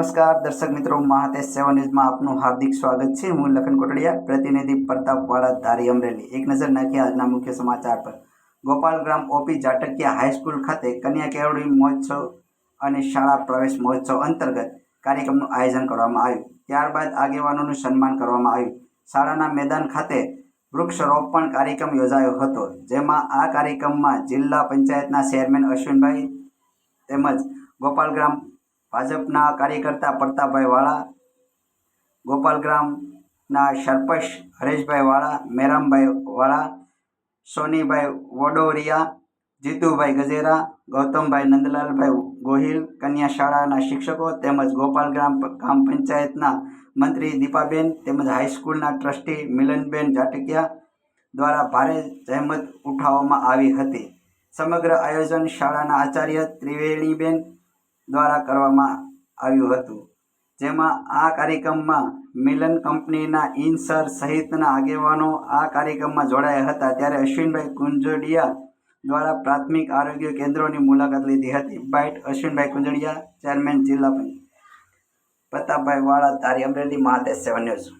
નમસ્કાર, દર્શક મિત્રો, મહાતેજ સેવન ન્યૂઝમાં આપનું હાર્દિક સ્વાગત છે. હું લખન કોટડિયા, પ્રતિનિધિ પ્રતાપવાળા ધારી અમરેલી. એક નજર નાખીએ આજના મુખ્ય સમાચાર પર. ગોપાલગ્રામ ઓપી જાટકિયા હાઈસ્કૂલ ખાતે કન્યા કેળવણી મહોત્સવ અને શાળા પ્રવેશ મહોત્સવ અંતર્ગત કાર્યક્રમનું આયોજન કરવામાં આવ્યું. ત્યારબાદ આગેવાનોનું સન્માન કરવામાં આવ્યું. શાળાના મેદાન ખાતે વૃક્ષરોપણ કાર્યક્રમ યોજાયો હતો, જેમાં આ કાર્યક્રમમાં જિલ્લા પંચાયતના ચેરમેન અશ્વિનભાઈ તેમજ ગોપાલગ્રામ ભાજપના કાર્યકર્તા પ્રતાપભાઈ વાળા, ગોપાલગ્રામના સરપંચ હરેશભાઈ વાળા, મેરામભાઈ વાળા, સોનીભાઈ વડોરિયા, જીતુભાઈ ગજેરા, ગૌતમભાઈ નંદલાલભાઈ ગોહિલ, કન્યા શાળાના શિક્ષકો તેમજ ગોપાલગ્રામ ગ્રામ પંચાયતના મંત્રી દીપાબેન તેમજ હાઈસ્કૂલના ટ્રસ્ટી મિલનબેન જાટકિયા દ્વારા ભારે જહેમત ઉઠાવવામાં આવી હતી. સમગ્ર આયોજન શાળાના આચાર્ય ત્રિવેણીબેન દ્વારા કરવામાં આવ્યું હતું. જેમાં આ કાર્યક્રમમાં મિલન કંપનીના ઇન્સર સહિતના આગેવાનો આ કાર્યક્રમમાં જોડાયા હતા. ત્યારે અશ્વિનભાઈ કુંજડિયા દ્વારા પ્રાથમિક આરોગ્ય કેન્દ્રોની મુલાકાત લીધી હતી. બાઇટ અશ્વિનભાઈ કુંજડિયા, ચેરમેન જિલ્લા પંચાયત પ્રતાપભાઈ વાળા તારી અમરેલી મહાદેશ સેવન ન્યૂઝ.